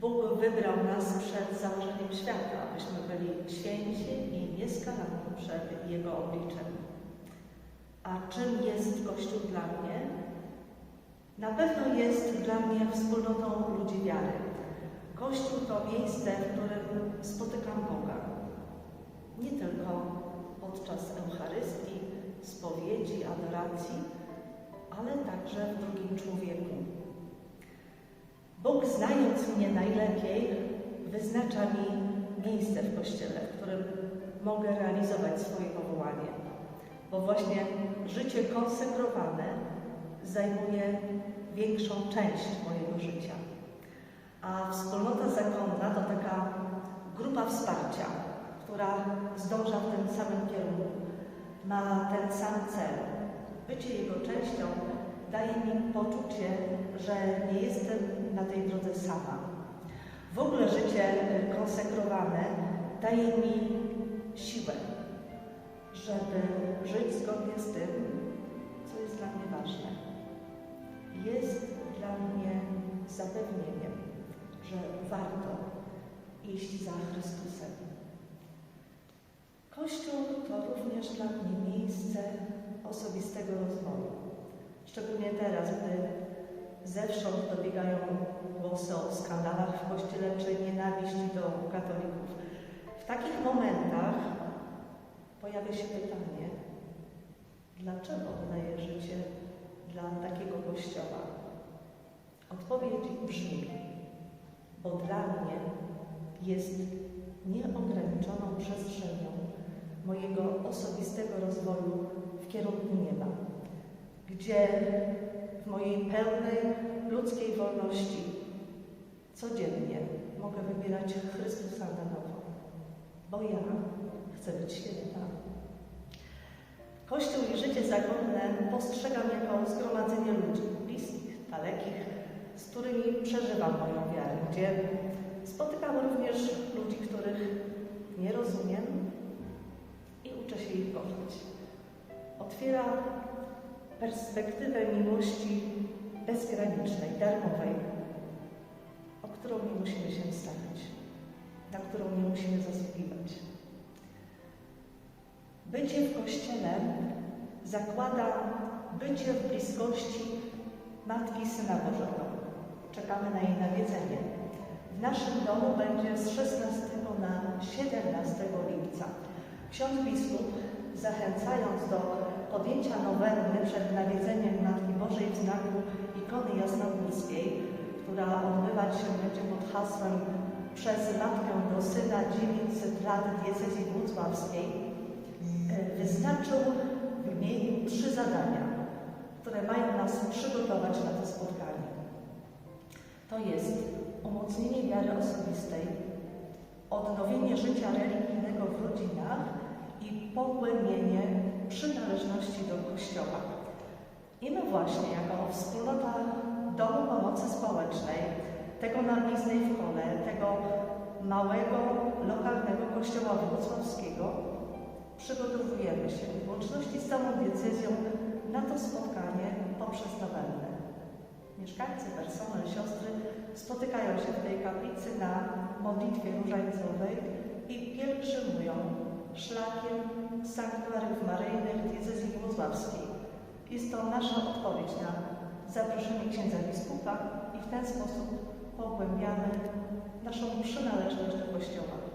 Bóg wybrał nas przed założeniem świata, abyśmy byli święci i nieskalani przed Jego obliczem. A czym jest Kościół dla mnie? Na pewno jest dla mnie wspólnotą ludzi wiary. Kościół to miejsce, w którym spotykam Boga. Nie tylko podczas Eucharystii, spowiedzi, adoracji, ale także w drugim człowieku. Bóg, znając mnie najlepiej, wyznacza mi miejsce w Kościele, w którym mogę realizować swoje powołanie. Bo właśnie życie konsekrowane zajmuje większą część mojego życia. A wspólnota zakonna to taka grupa wsparcia, która zdąża w tym samym kierunku, ma ten sam cel. Bycie jego częścią daje mi poczucie, że nie jestem na tej drodze sama. W ogóle życie konsekrowane daje mi siłę, żeby żyć zgodnie z tym, co jest dla mnie ważne. Jest dla mnie zapewnieniem, że warto iść za Chrystusem. Kościół to również dla mnie miejsce osobistego rozwoju. Szczególnie teraz, gdy zewsząd dobiegają głosy o skandalach w Kościele czy nienawiści do katolików. W takich momentach pojawia się pytanie, dlaczego daję życie dla takiego Kościoła? Odpowiedź brzmi, bo dla mnie jest nieograniczoną przestrzenią mojego osobistego rozwoju w kierunku nieba, gdzie w mojej pełnej ludzkiej wolności codziennie mogę wybierać Chrystusa na nowo, bo ja chcę być święta. Kościół i życie zakonne postrzegam jako zgromadzenie ludzi bliskich, dalekich, z którymi przeżywam moją wiarę, gdzie spotykam również ludzi, których nie rozumiem i uczę się ich kochać. Otwiera perspektywę miłości bezgranicznej, darmowej, o którą nie musimy się starać, na którą nie musimy zasługiwać. Bycie w Kościele zakłada bycie w bliskości Matki Syna Bożego. Czekamy na jej nawiedzenie. W naszym domu będzie z 16 na 17 lipca. Ksiądz biskup, zachęcając do podjęcia nowenny przed nawiedzeniem Matki Bożej w znaku ikony jasnogórskiej, która odbywać się będzie pod hasłem przez Matkę do Syna 900 lat diecezji włocławskiej, wyznaczył w imieniu trzy zadania, które mają nas przygotować na to spotkanie. To jest umocnienie wiary osobistej, odnowienie życia religijnego w rodzinach i pogłębienie przynależności do Kościoła. I my właśnie jako wspólnota Domu Pomocy Społecznej, tego na w Kole, tego małego, lokalnego kościoła wrocławskiego, przygotowujemy się w łączności z całą decyzją na to spotkanie poprzez nowennę. Mieszkańcy, personel, siostry spotykają się w tej kaplicy na modlitwie różańcowej i pielgrzymują szlakiem sanktuariów maryjnych diecezji włocławskiej. Jest to nasza odpowiedź na zaproszenie księdza biskupa i w ten sposób pogłębiamy naszą przynależność do Kościoła.